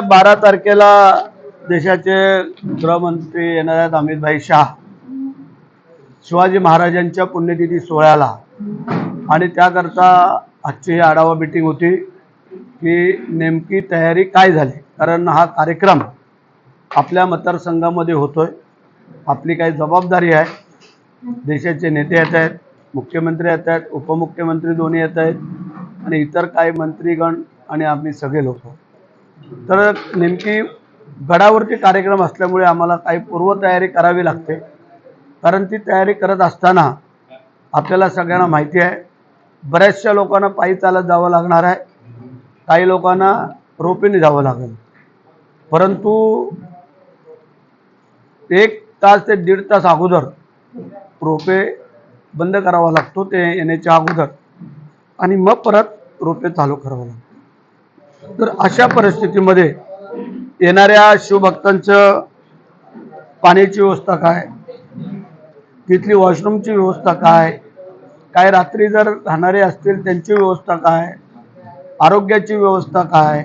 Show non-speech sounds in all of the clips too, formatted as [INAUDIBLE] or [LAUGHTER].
बारा तारखेला देशाचे गृहमंत्री येणार आहेत अमितभाई शाह शिवाजी महाराजांच्या पुण्यतिथी सोहळ्याला. आणि त्याकरता आजची आढावा मिटिंग होती की नेमकी तयारी काय झाली? कारण हा कार्यक्रम आपल्या मतदारसंघामध्ये होतोय. आपली काही जबाबदारी आहे. देशाचे नेते येत आहेत मुख्यमंत्री येत आहेत उपमुख्यमंत्री दोन्ही येत आहेत आणि इतर काही मंत्रीगण आणि आम्ही सगळे लोक तर नेमकी गडावरती कार्यक्रम असल्यामुळे आम्हाला काही पूर्वतयारी करावी लागते. कारण ती तयारी करत असताना आपल्याला सगळ्यांना माहिती आहे बऱ्याचशा लोकांना पायी चालत जावं लागणार आहे काही लोकांना रोपेने जावं लागेल. परंतु एक तास ते दीड तास अगोदर रोपे बंद करावा लागतो ते येण्याच्या अगोदर. आणि मग परत रोपे चालू करावं लागतं. तर अशा परिस्थितीमध्ये येणाऱ्या शिवभक्तांचं पाण्याची व्यवस्था काय? तिथली वॉशरूमची व्यवस्था काय? काय रात्री जर राहणारे असतील त्यांची व्यवस्था काय? आरोग्याची व्यवस्था काय?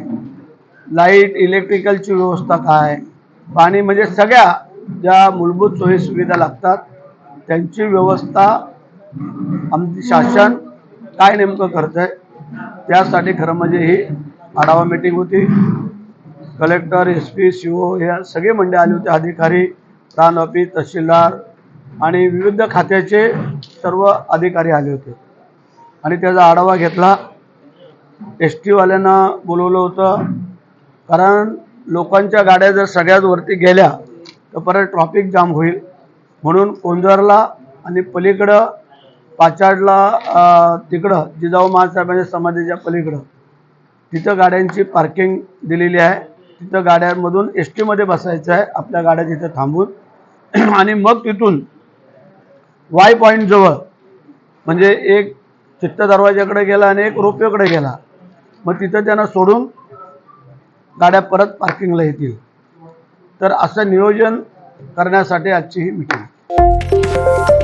लाइट इलेक्ट्रिकलची व्यवस्था काय? पाणी म्हणजे सगळ्या ज्या मूलभूत सोयी सुविधा लागतात त्यांची व्यवस्था आमची शासन काय नेमकं करतं आहे त्यासाठी खरं म्हणजे ही आढावा मीटिंग होती. Collector S P C O या सगळे मंडळी आले होते. अधिकारी प्राण ऑफिस तहसीलदार आणि विविध खात्याचे सर्व अधिकारी आले होते. आणि त्याचा आढावा घेतला. एस टीवाल्यांना बोलवलं होतं. कारण लोकांच्या गाड्या जर सगळ्याच वरती गेल्या तर परत ट्रॉफिक जाम होईल. म्हणून कोंजरला आणि पलीकडं पाचाडला तिकडं जिजाऊ महासाहेबांच्या समाधीच्या पलीकडं तिथं गाड्यांची पार्किंग दिलेली आहे. तिथं गाड्यांमधून एस टीमध्ये बसायचं आहे. आपल्या गाड्या तिथं थांबून. [CLEARS THROAT] आणि मग तिथून वाय पॉईंटजवळ म्हणजे एक चित्त दरवाजाकडे गेला आणि एक रोपवेकडे गेला. मग तिथं त्यांना सोडून गाड्या परत पार्किंगला येतील. तर असं नियोजन करण्यासाठी आजची ही मिटिंग